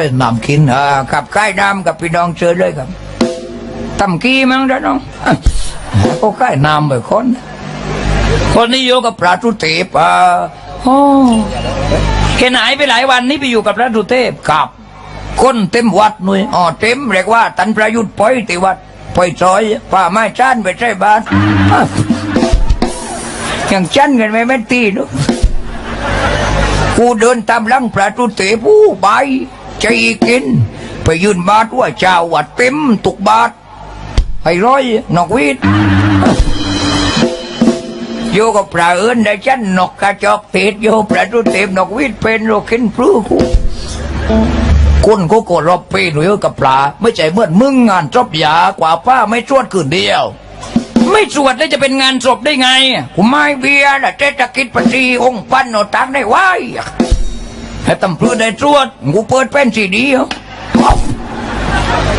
อยน้ำกินอ่ากับใกล้น้ำกับพี่น้องเชิญเลยครับตำกี้มั้งนะน้องอะก็ใกล้น้ำไปคนคนนี้อยู่กับพระทุเทพอ่าโอ้แกหายไปหลายวันนี่ไปอยู่กับพระทุเทพครับคนเต็มวัดหนุ่ยอ๋อเต็มเรียกว่าตันประยุทธ์ปล่อยติวัดปล่อยซอยป่าไม้ชานไปใช่บ้านอะยังชั้นกันไหมแม่ตีนอะกูเดินตามลังพระทุเทพผู้ใบ ใจกิน ไปยืนบาทว่าเจ้าวัดเต็มตุกบาทไอ้ร้อยนอกวิทย์โยกับพระเอิญได้ฉันนกกระจอกเทศโยพระทุเทพนกวิทย์เป็นโรคินพลูกูคุณก็กดรอบปีหนุ่ยกับปลา ไม่ใช่เมื่อมึงงานจบยากว่าป้าไม่ชวดคืนเดียว ไม่สวดแล้วจะเป็นงานศพได้ไงกูไม่เบียร์นะเศรษฐกิจปฏิองค์ปั้นโนตังได้ไว้ ให้ตำรวจได้ตรวจกูเปิดเป็นสีดีเหรอ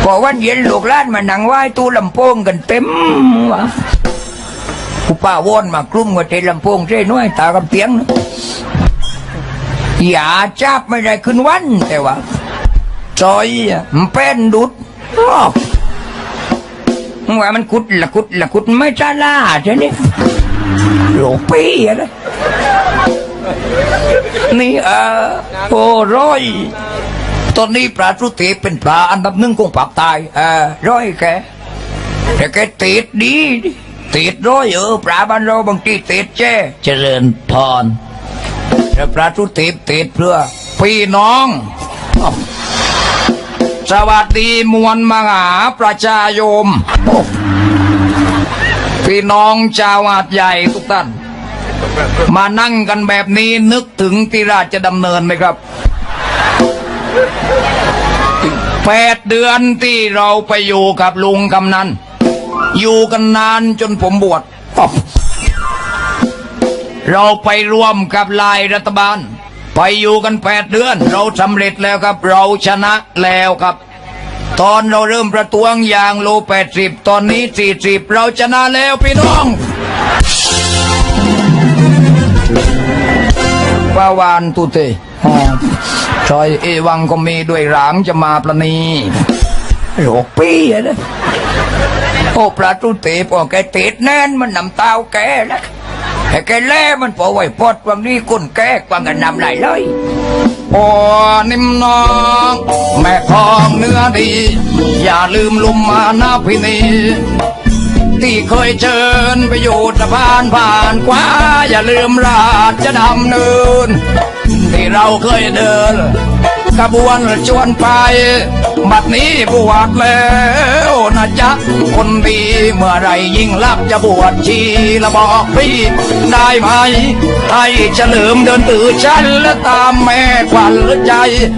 ก็วันเย็นลูกล้านมานั่งไหว้ตู้ลำโพงกันเต็มวะผู้ป้าว่อนมากลุ่มกับเทลำโพงใช่น้อยตากำเตียงอย่าจับไม่ได้ขึ้นวันแต่ว่าจอยมันเป็นดุดว่ามันคุดละคุดละคุดไม่จ้าล่าใช่ไหมโลปีอะไร นี่เออโอ้ร้อย ตอนนี้ปลาทุเทพเป็นปลาอันดับหนึ่งของภาคใต้เออร้อยแกแต่แกติดดีติดร้อยเออปลาบ้านเราบางทีติดแจ้เจริญพรแต่ปลาทุติดติดเพื่อพี่น้อง สวัสดีมวลมหาประชาโยม พี่น้องชาวอาดใหญ่ทุกท่าน มานั่งกันแบบนี้นึกถึงที่ราชดำเนินไหมครับแปดเดือนที่เราไปอยู่กับลุงกำนันอยู่กันนานจนผมบวชเราไปร่วมกับลายรัฐบาล ไปอยู่กันแปดเดือน เราสำเร็จแล้วครับ เราชนะแล้วครับ ตอนเราเริ่มประท้วงยางโลแปดสิบตอนนี้สี่สิบเราชนะแล้วพี่น้อง ป้าวานตุเตอ๋อซอยเอวังก็มีด้วยหลางจะมาประนีโรคปีอะนะโอ้ปลาตุเตปอแกเตดแน่นมันนำเต้าแกนะแต่แกแล่มันพอไหวพอดวังนี้ก้นแกกวังกันนำไหลเลยโอ้นิ่มน้อง แม่ทองเนื้อดี อย่าลืมลุมมานาพินี ที่เคยเชิญไปอยู่สะพานผ่านกว่าอย่าลืมราชดำเนิน ที่เราเคยเดินขบวนชวนไป บัดนี้บวชแล้วนะจ๊ะคนดีเมื่อไรยิ่งลักษณ์จะบวชชีละบอกพี่ได้ไหม ให้เฉลิมเดินตื่นฉันและตามแม่ขวัญใจ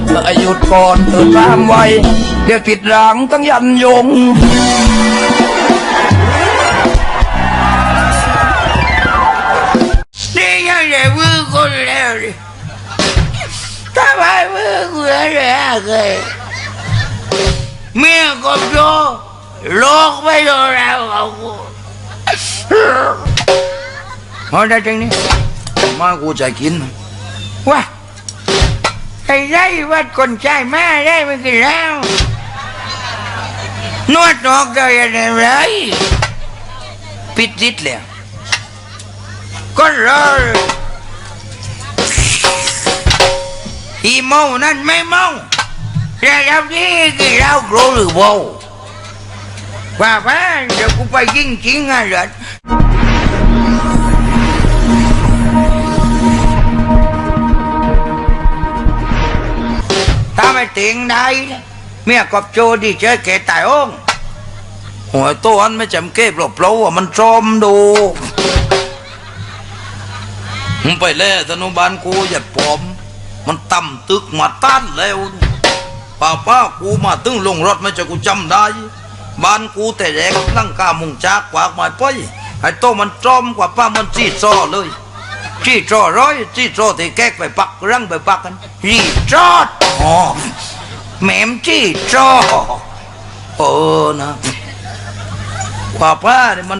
เมื่อหยุดก่อนตื่นตามไว้เดี๋ยวติดรังตั้งยันยง อกูแล้วเลยเมียก็โยโลกไม่โดนแล้วเขากูมาได้จริงนี่มากูจะกินว่าไอ้ไรวัดคนใจแม่ได้ไม่กินแล้วนวดนอกก็ยังไงปิดจิตแล้วก็รอ อีเมานั่นไม่เมาแต่เราที่กี่เราโกรธหรือเปล่าว่าไปเดี๋ยวกูไปยิงจริงอะเหรถ้าไม่ติงได้เมียกับโจดีเจอแกตายองหัวโตอันไม่จำเก็บหรอกเพราะว่ามันจมดูมึงไปเล่ธนุบาลกูอย่าปลอม มันต่ำตึกมาต้านแล้วป้าป้ากูมาตึงลงรถไม่จะกูจำได้ บ้านกูแต่แรกนั่งกามุงจากกวากไม้ป้อยไอ้โตมันจอมกว่าป้ามันจี้จอเลยจี้จอร้อยจี้จอที่แก๊กไปปักรังไปปักกันจีจอดอ๋อแหมมจี้จอเออนะป้าป้าเนี่ยมัน